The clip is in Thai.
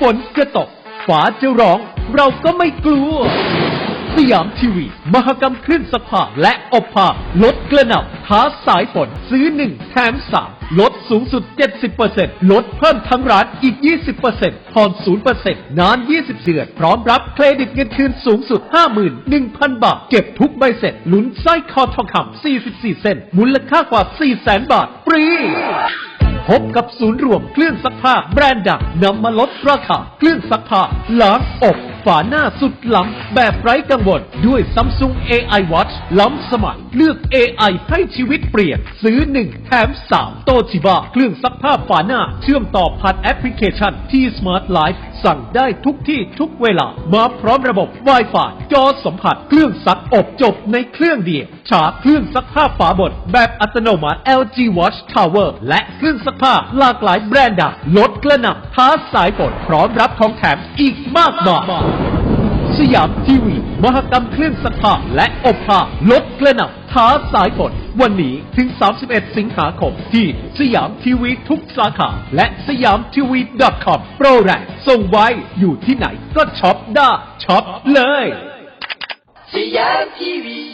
ฝนจะตกฟ้าจะร้อง เราก็ไม่กลัว สยามทีวี มหกรรมคลื่นสภาและอบผ้าลดกระหน่ำท้าสายฝนซื้อหนึ่งแถมสามลดสูงสุด 70%ลดเพิ่มทั้งร้านอีก 20%ผ่อน 0%นาน 20เดือนพร้อมรับเครดิตเงินคืนสูงสุด 51,000 บาท เก็บทุกใบเสร็จลุ้นสร้อยคอทองคำ44เซนมูลค่ากว่า 400,000 บาทฟรี พบกับศูนย์รวมเครื่องซักผ้าแบรนด์ดังนำมาลดราคาเครื่องซักผ้าล้างอบฝาหน้าสุดล้ำแบบไร้กังวลด้วย Samsung AI Watch ล้ำสมัย เลือก AI ให้ชีวิตเปลี่ยน ซื้อ 1 แถม 3 โตชิบะเครื่องซักผ้าฝาหน้า เชื่อมต่อผ่านแอปพลิเคชันที่ Smart Life สั่งได้ทุกที่ทุกเวลา มาพร้อมระบบ Wi-Fi จอสัมผัส เครื่องซักอบจบในเครื่องเดียว ชาร์จเครื่องซักผ้าฝาบดแบบอัตโนมัติ LG Watch Tower และเครื่องซักผ้าหลากหลายแบรนด์ดังลดกระหน่ำท้าสายฝนพร้อมรับของแถมอีกมากมายสยามทีวีมหกรรมเครื่องซักผ้าและอบผ้าลดกระหน่ำท้าสายฝนวันนี้ถึง 31 สิงหาคมที่สยามทีวีทุกสาขา และสยามทีวี .com โปรแรงส่งไว้อยู่ที่ไหนก็ช็อปได้ช็อปเลยสยามทีวี